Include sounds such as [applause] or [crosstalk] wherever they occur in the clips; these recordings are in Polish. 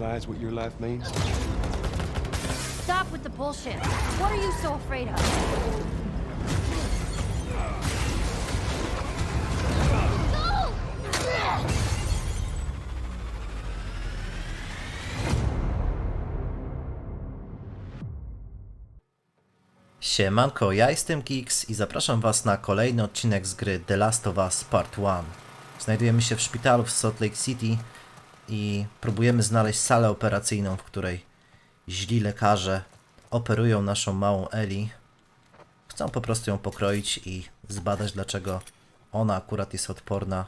realize what your life means? Stop with the bullshit. What are you so afraid of? Siemanko, ja jestem Kix i zapraszam Was na kolejny odcinek z gry The Last of Us Part 1. Znajdujemy się w szpitalu w Salt Lake City i próbujemy znaleźć salę operacyjną, w której źli lekarze operują naszą małą Ellie. Chcą po prostu ją pokroić i zbadać, dlaczego ona akurat jest odporna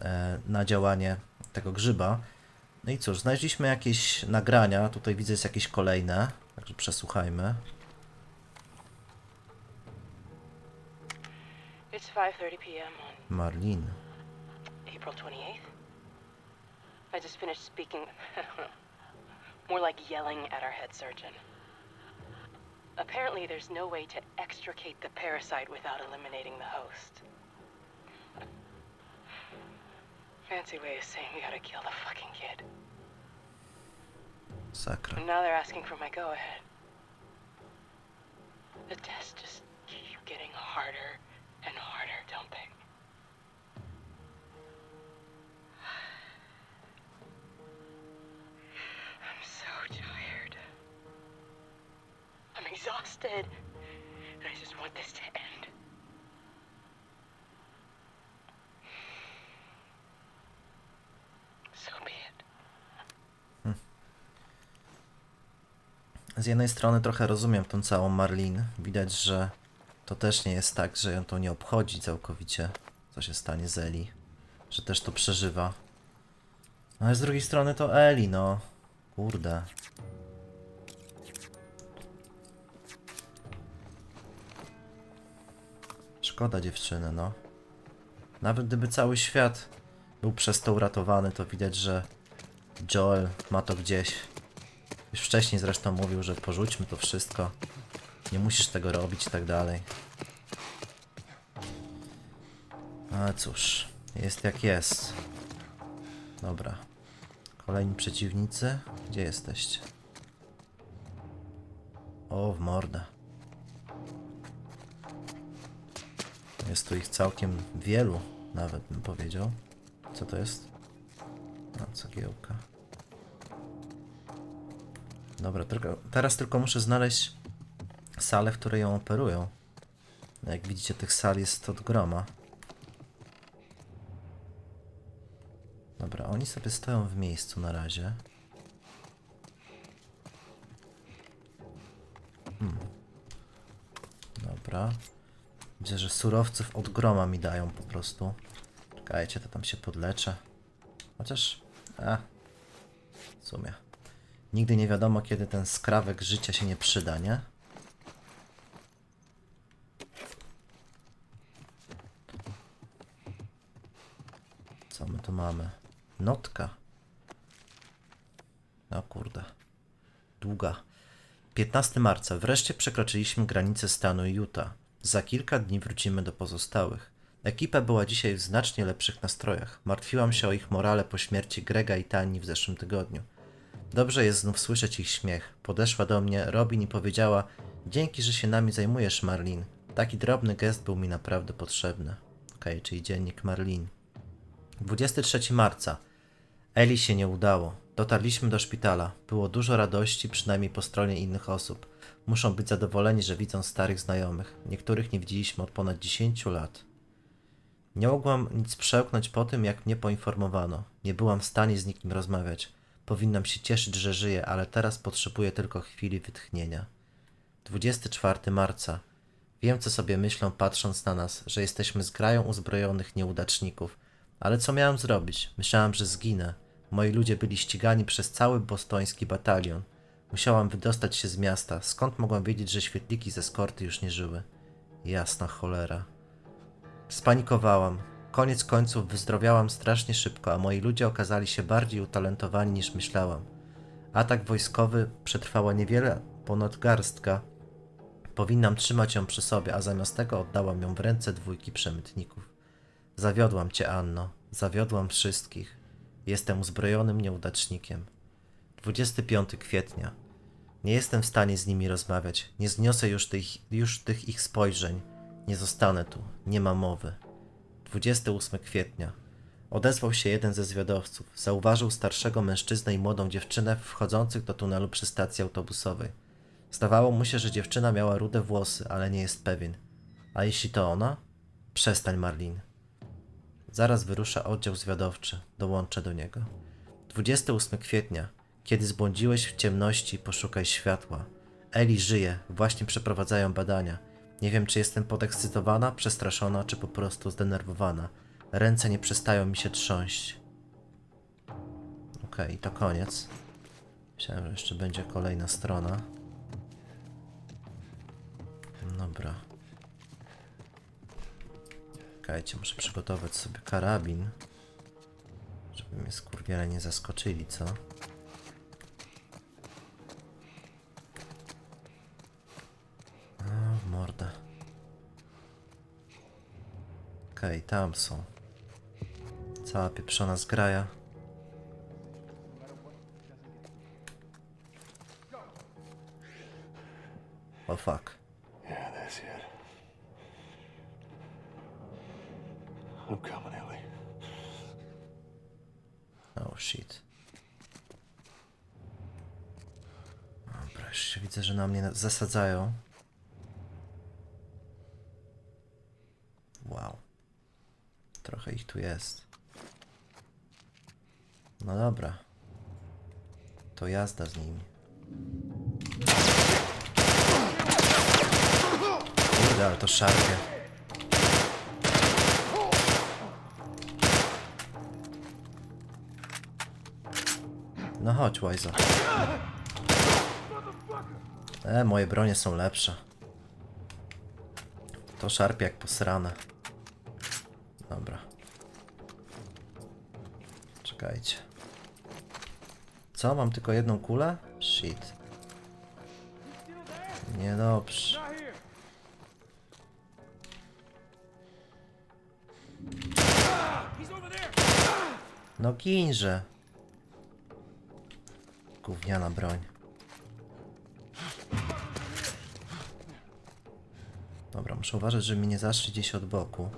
e, na działanie tego grzyba. No i cóż, znaleźliśmy jakieś nagrania, tutaj widzę jest jakieś kolejne, także przesłuchajmy. It's 5:30 p.m. on Marlin. April 28th. I just finished speaking [laughs] more like yelling at our head surgeon. Apparently there's no way to extricate the parasite without eliminating the host. Fancy way of saying we gotta kill the fucking kid. Sakra. And now they're asking for my go-ahead. The tests just keep getting harder and harder, And I just want this to end. So be it. Z jednej strony trochę rozumiem tą całą Marlin. Widać, że to też nie jest tak, że ją to nie obchodzi całkowicie, co się stanie z Eli. Że też to przeżywa. No ale z drugiej strony to Eli, no. Kurde. Szkoda dziewczyny, no. Nawet gdyby cały świat był przez to uratowany, to widać, że Joel ma to gdzieś. Już wcześniej zresztą mówił, że porzućmy to wszystko. Nie musisz tego robić i tak dalej. Ale cóż, jest jak jest. Dobra. Kolejni przeciwnicy. Gdzie jesteście? O, w mordę. Jest tu ich całkiem wielu, nawet bym powiedział. Co to jest? No, cegiełka. Dobra, tylko, teraz tylko muszę znaleźć salę, w której ją operują. Jak widzicie, tych sal jest od groma. Dobra, oni sobie stoją w miejscu na razie. Hmm. Dobra. Widzę, że surowców od groma mi dają po prostu. Czekajcie, to tam się podleczę. Chociaż... A. W sumie. Nigdy nie wiadomo, kiedy ten skrawek życia się nie przyda, nie? Co my tu mamy? Notka. No kurde. Długa. 15 marca. Wreszcie przekroczyliśmy granicę stanu Utah. Za kilka dni wrócimy do pozostałych. Ekipa była dzisiaj w znacznie lepszych nastrojach. Martwiłam się o ich morale po śmierci Grega i Tani w zeszłym tygodniu. Dobrze jest znów słyszeć ich śmiech. Podeszła do mnie Robin i powiedziała: Dzięki, że się nami zajmujesz, Marlin. Taki drobny gest był mi naprawdę potrzebny. Okej, czyli dziennik Marlin. 23 marca. Eli się nie udało. Dotarliśmy do szpitala. Było dużo radości, przynajmniej po stronie innych osób. Muszą być zadowoleni, że widzą starych znajomych. Niektórych nie widzieliśmy od ponad 10 lat. Nie mogłam nic przełknąć po tym, jak mnie poinformowano. Nie byłam w stanie z nikim rozmawiać. Powinnam się cieszyć, że żyję, ale teraz potrzebuję tylko chwili wytchnienia. 24 marca. Wiem, co sobie myślą, patrząc na nas, że jesteśmy zgrają uzbrojonych nieudaczników. Ale co miałem zrobić? Myślałam, że zginę. Moi ludzie byli ścigani przez cały bostoński batalion. Musiałam wydostać się z miasta. Skąd mogłam wiedzieć, że świetliki ze skorty już nie żyły? Jasna cholera. Spanikowałam. Koniec końców wyzdrowiałam strasznie szybko, a moi ludzie okazali się bardziej utalentowani niż myślałam. Atak wojskowy przetrwała niewiele ponad garstka. Powinnam trzymać ją przy sobie, a zamiast tego oddałam ją w ręce dwójki przemytników. Zawiodłam cię, Anno. Zawiodłam wszystkich. Jestem uzbrojonym nieudacznikiem. 25 kwietnia. Nie jestem w stanie z nimi rozmawiać. Nie zniosę już tych, już tych ich spojrzeń. Nie zostanę tu. Nie ma mowy. 28 kwietnia. Odezwał się jeden ze zwiadowców. Zauważył starszego mężczyznę i młodą dziewczynę wchodzących do tunelu przy stacji autobusowej. Zdawało mu się, że dziewczyna miała rude włosy, ale nie jest pewien. A jeśli to ona? Przestań, Marlin. Zaraz wyrusza oddział zwiadowczy. Dołączę do niego. 28 kwietnia. Kiedy zbłądziłeś w ciemności, poszukaj światła. Eli żyje, właśnie przeprowadzają badania. Nie wiem, czy jestem podekscytowana, przestraszona, czy po prostu zdenerwowana. Ręce nie przestają mi się trząść. Okej, to koniec. Myślałem, że jeszcze będzie kolejna strona. Dobra. Czekajcie, muszę przygotować sobie karabin. Żeby mnie skurwiele nie zaskoczyli, co? A, w mordę. Okej, tam są. Cała pieprzona zgraja. O fuck. Yeah, that's it. I'm coming, Ellie. Oh shit. Dobra, jeszcze widzę, że na mnie zasadzają. Wow. Trochę ich tu jest. No dobra. To jazda z nimi. Kurde, ale to szarpie. No chodź, Łajzo. E, moje bronie są lepsze. To szarpie jak posrane. Dobra. Czekajcie. Co? Mam tylko jedną kulę? Shit. Niedobrze. No ginże. Gówniana broń. Dobra, muszę uważać, żeby mi nie zaszli gdzieś od boku.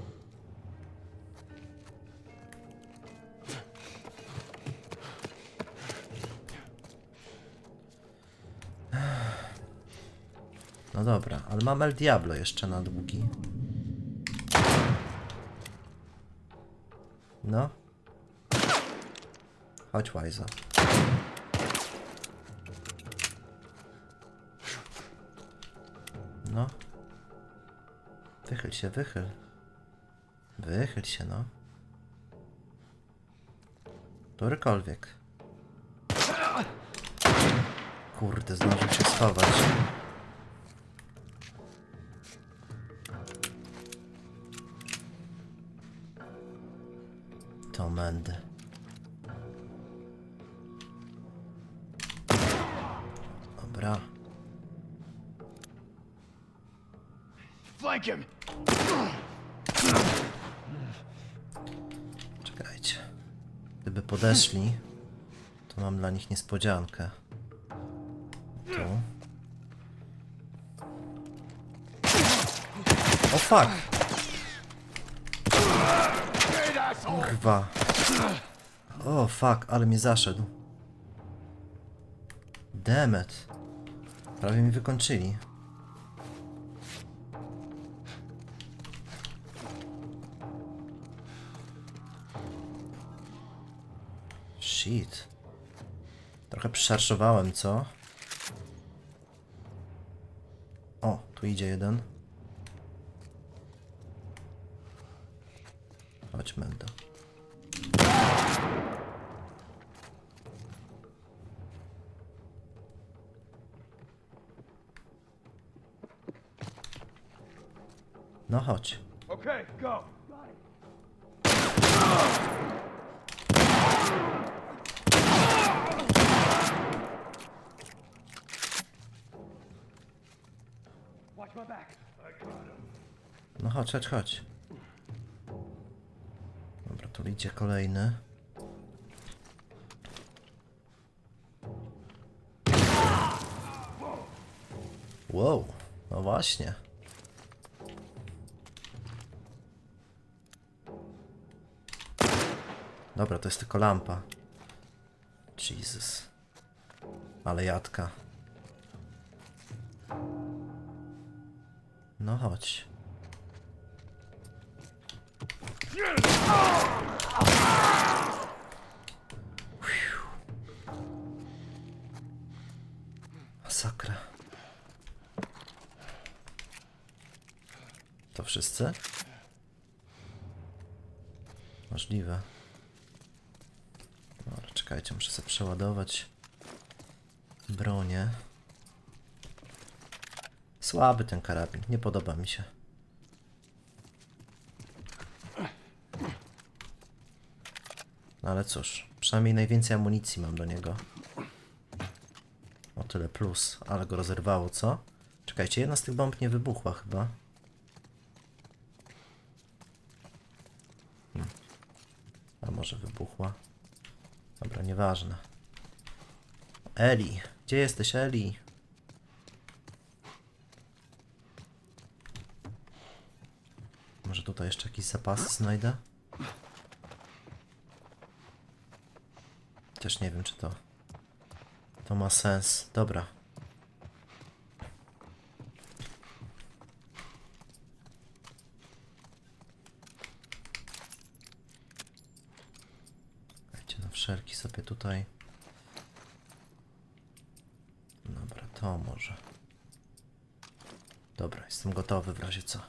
No dobra, ale mam El Diablo jeszcze na długi. No. Chodź, Łajzo. No. Wychyl się, wychyl. Wychyl się, no. Którykolwiek. Kurde, zdążył się schować. To mędy. Dobra. Flank him! Czekajcie. Gdyby podeszli, to mam dla nich niespodziankę. Tu. O fuck! Kurwa. O fuck, ale mnie zaszedł. Demet. Prawie mi wykończyli. Shit. Trochę przyszarżowałem, co? O, tu idzie jeden. Chodź, Mendo. No chodź. Okay, go. No chodź, chodź, chodź idzie kolejny. Wow, no właśnie. Dobra, to jest tylko lampa. Jesus. Ale jadka. No chodź. Wszyscy? Możliwe. Dobra, czekajcie, muszę sobie przeładować bronię. Słaby ten karabin, nie podoba mi się. No ale cóż, przynajmniej najwięcej amunicji mam do niego. O tyle plus, ale go rozerwało, co? Czekajcie, jedna z tych bomb nie wybuchła chyba. Hmm. A może wybuchła? Dobra, nieważne. Eli, gdzie jesteś, Eli? Może tutaj jeszcze jakiś zapas znajdę? Też nie wiem, czy to to ma sens. Dobra. Wszelki sobie tutaj. Dobra, to może. Dobra, jestem gotowy w razie co.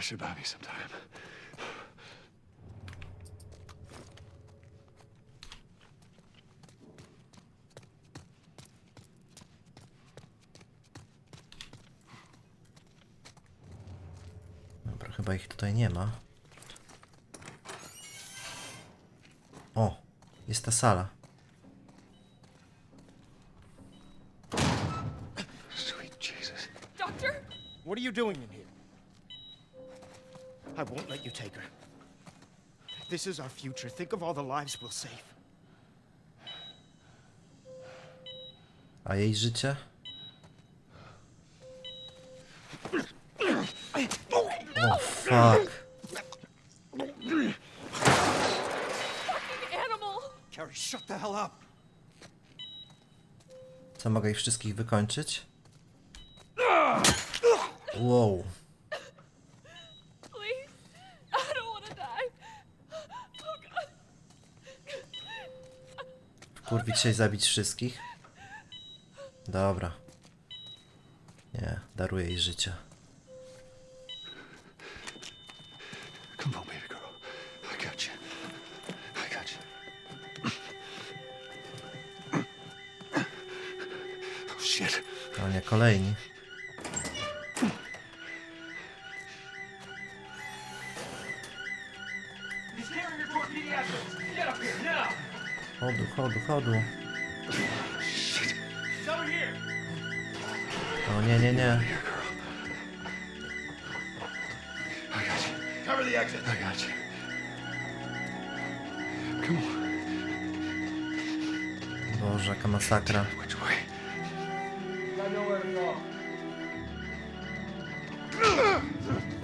Should buy me some time. Sala. Sweet Jesus. Doctor? What are you doing in here? I won't let you take her. This is our future. Think of all the lives we'll save. A jej życie? O, oh, fuck. Co, mogę ich wszystkich wykończyć? Wow. Please! I don't want to die! Oh god! Kurwić się i zabić wszystkich? Dobra. Nie, daruję jej życie. Come O nie, kolejni. Chodu, chodu, chodu. O nie, nie, nie. Boże, jaka masakra. Way?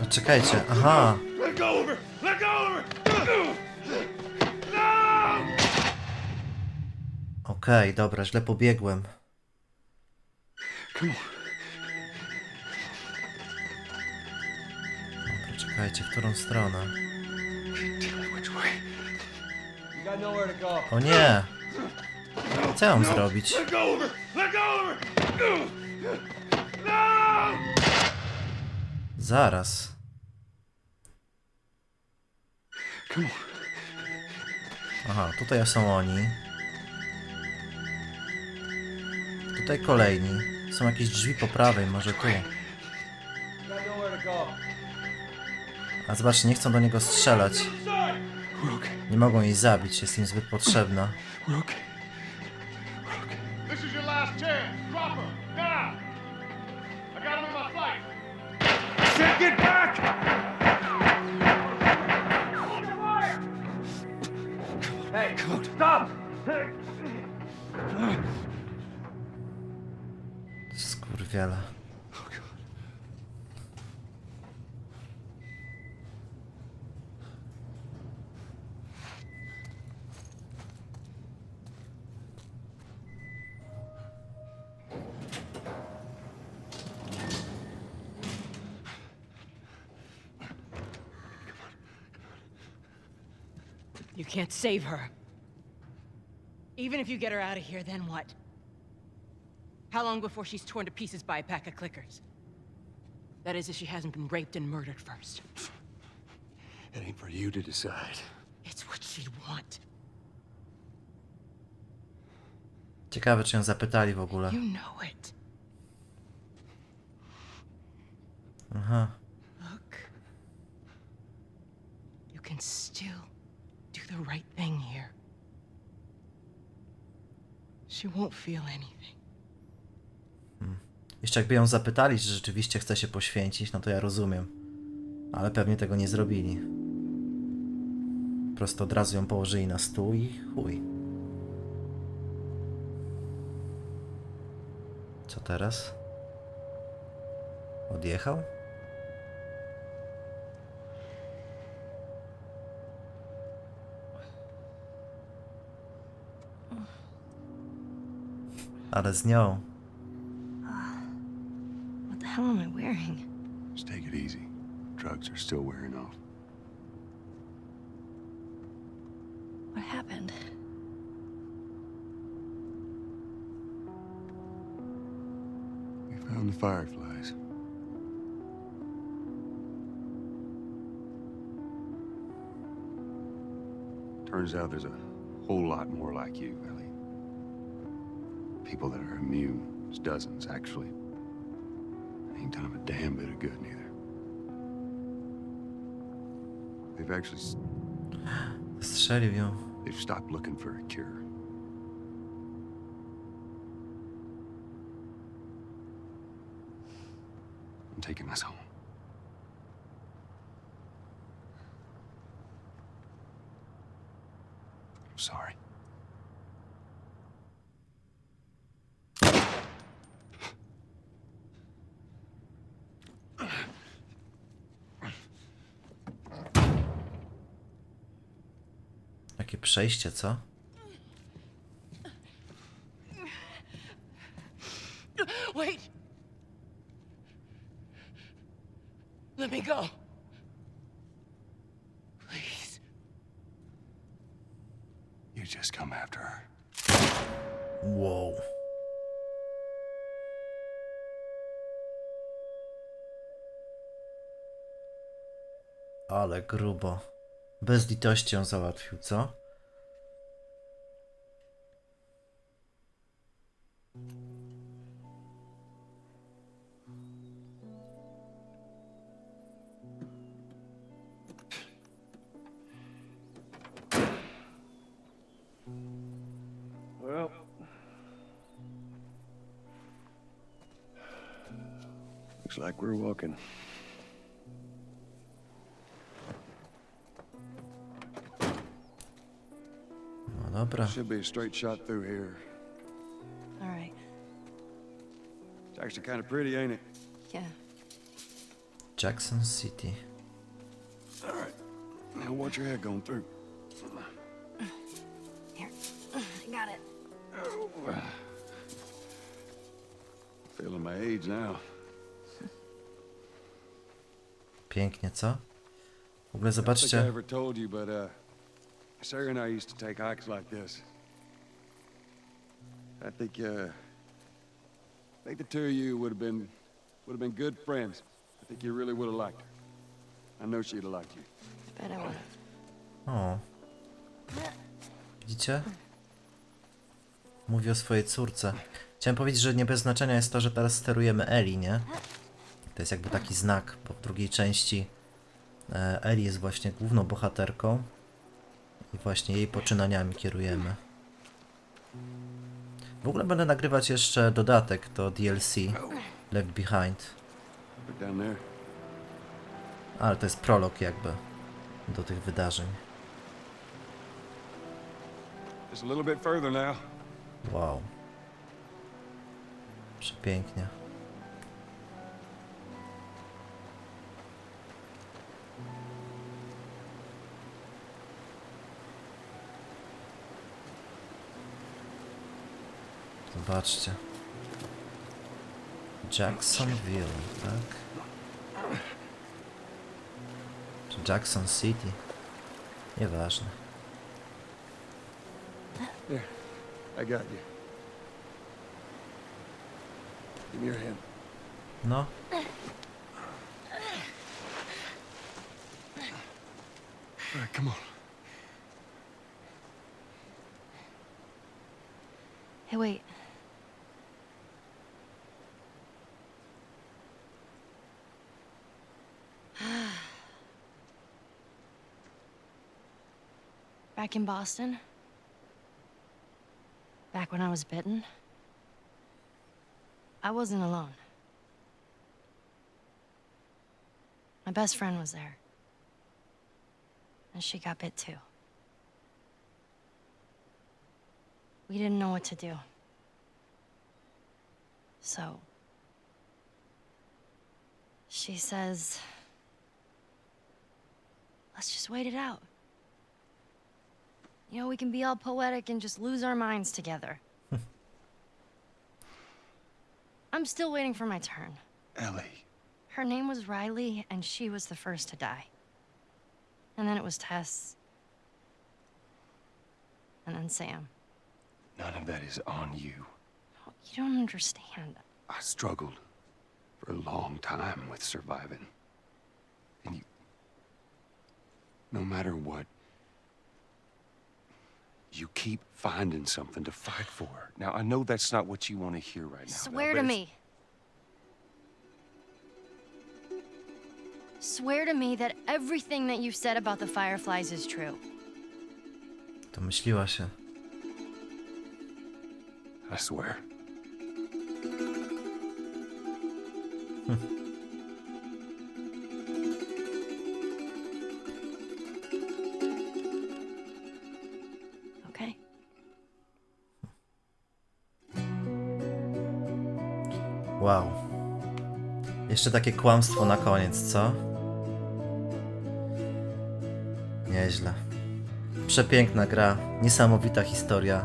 No czekajcie, aha. Let go of her! Let go of her! Okej, dobra, źle pobiegłem. Come on. Dobra, czekajcie, w którą stronę? Tell me which way. O nie! Co ja mam zrobić? Let go of her! Let go of her! Zaraz. Aha, tutaj są oni. Tutaj kolejni. Są jakieś drzwi po prawej, może tu. A zobaczcie, nie chcą do niego strzelać. Nie mogą jej zabić, jest im zbyt potrzebna. This is your last. said get back! Hey, stop! Skurwiela. You can't save her. Even if you get her out of here, then what? How long before she's torn to pieces by a pack of clickers? That is, if she hasn't been raped and murdered first. It ain't for you to decide. It's what she'd want. Ciekawe, czy ją zapytali w ogóle. You know it. Aha. Look. You can still do the right thing here. She won't feel anything. Jeszcze jakby ją zapytali, czy rzeczywiście chce się poświęcić, no to ja rozumiem. Ale pewnie tego nie zrobili. Po prostu od razu ją położyli na stół i chuj. Co teraz? Odjechał? Ale z nią. What the hell am I wearing? Just take it easy. Drugs are still wearing off. What happened? We found the fireflies. Turns out there's a whole lot more like you, Ellie. People that are immune. There's dozens, actually. Ain't done 'em a damn bit of good, neither. They've actually the s- Strzelił ją. they've stopped looking for a cure. I'm taking this home. Przejście, co? Wait! Let me go. Please. You just come after her. Wow. Ale grubo. Bez litości ją załatwił, co? Looks like we're walking. No dobra. Should be a straight shot through here. All right. It's actually kind of pretty, ain't it? Yeah. Jackson City. All right. Now watch your head going through. Here. I got it. Oh. Feeling my age now. Pięknie, co? W ogóle I I zobaczcie. but uh, Sarah and I used to take hikes like this. I think uh, I think the two of you would have been would have been good friends. I think you really would have liked her. I know she'd have liked you. Bet I would O. Widzicie? Mówi o swojej córce. Chciałem powiedzieć, że nie bez znaczenia jest to, że teraz sterujemy Eli, nie? To jest jakby taki znak, bo w drugiej części e, Eli jest właśnie główną bohaterką i właśnie jej poczynaniami kierujemy. W ogóle będę nagrywać jeszcze dodatek do DLC Left Behind, ale to jest prolog jakby do tych wydarzeń. Wow. Przepięknie. Zobaczcie. Jacksonville, tak? Czy Jackson City? Nieważne. I got you. Give me your hand. No, All right, come on. Back in Boston? Back when I was bitten? I wasn't alone. My best friend was there. And she got bit too. We didn't know what to do. So. She says. Let's just wait it out. You know, we can be all poetic and just lose our minds together. [laughs] I'm still waiting for my turn. Ellie. Her name was Riley, and she was the first to die. And then it was Tess. And then Sam. None of that is on you. You don't understand. I struggled for a long time with surviving. And you. No matter what, you keep finding something to fight for. Now, I know that's not what you want to hear right now. Swear but to it's- me. Swear to me that everything that you've said about the Fireflies is true. to myśliła się. I swear. Hm. Okay? Wow. Jeszcze takie kłamstwo na koniec, co? Nieźle. Przepiękna gra, niesamowita historia.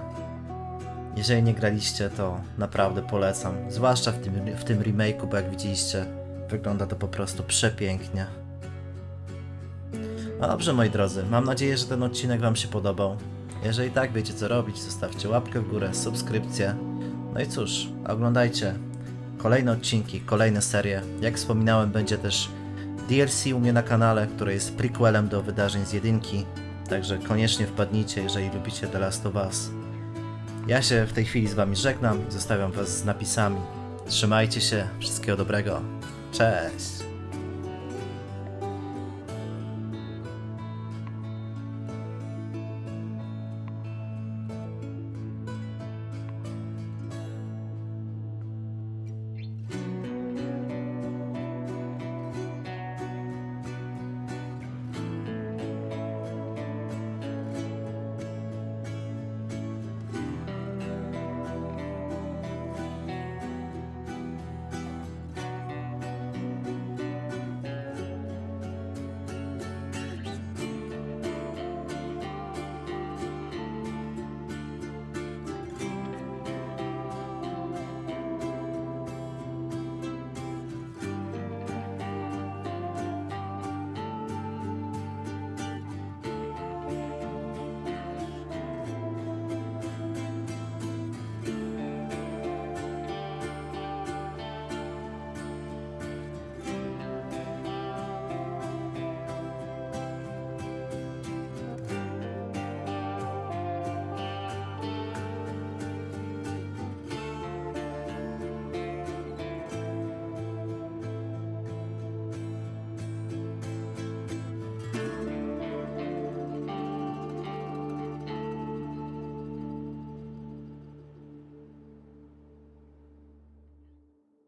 Jeżeli nie graliście, to naprawdę polecam. Zwłaszcza w tym, w tym remake'u, bo jak widzieliście, wygląda to po prostu przepięknie. No dobrze, moi drodzy, mam nadzieję, że ten odcinek Wam się podobał. Jeżeli tak, wiecie co robić, zostawcie łapkę w górę, subskrypcję. No i cóż, oglądajcie kolejne odcinki, kolejne serie. Jak wspominałem, będzie też DLC u mnie na kanale, które jest prequelem do wydarzeń z jedynki. Także koniecznie wpadnijcie, jeżeli lubicie The Last of Us. Ja się w tej chwili z Wami żegnam i zostawiam Was z napisami. Trzymajcie się, wszystkiego dobrego. Cześć!